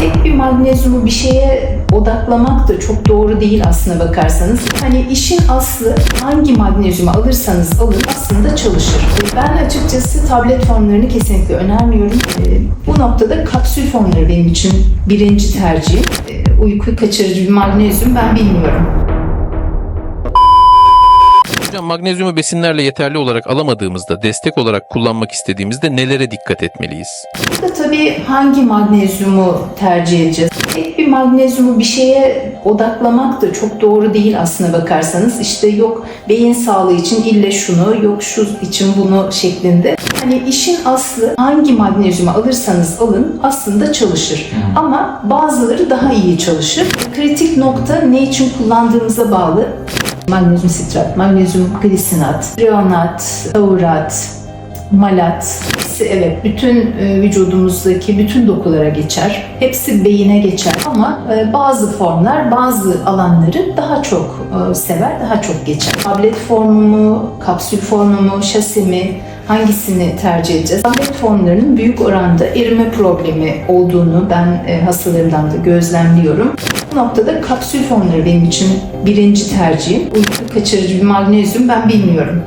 Tek bir magnezyumu bir şeye odaklamak da çok doğru değil aslına bakarsanız. Hani işin aslı hangi magnezyumu alırsanız alın aslında çalışır. Ben açıkçası tablet formlarını kesinlikle önermiyorum. Ee, Bu noktada kapsül formları benim için birinci tercihim. Ee, Uyku kaçırıcı bir magnezyum ben bilmiyorum. Hocam magnezyumu besinlerle yeterli olarak alamadığımızda, destek olarak kullanmak istediğimizde nelere dikkat etmeliyiz? Burada tabii hangi magnezyumu tercih edeceğiz? Tek bir magnezyumu bir şeye odaklamak da çok doğru değil aslına bakarsanız. İşte yok beyin sağlığı için ille şunu, yok şu için bunu şeklinde. Hani işin aslı hangi magnezyumu alırsanız alın aslında çalışır. Ama bazıları daha iyi çalışır. Kritik nokta ne için kullandığımıza bağlı. Magnezyum sitrat, magnezyum glisinat, treonat, taurat, malat, hepsi evet bütün e, vücudumuzdaki bütün dokulara geçer. Hepsi beyine geçer ama e, bazı formlar bazı alanları daha çok e, sever, daha çok geçer. Tablet formu mu, kapsül formu mu, şasi mi hangisini tercih edeceğiz? Tablet formlarının büyük oranda erime problemi olduğunu ben hastalarımdan da gözlemliyorum. Bu noktada kapsül formları benim için birinci tercihim. Uyku kaçırıcı bir magnezyum ben bilmiyorum.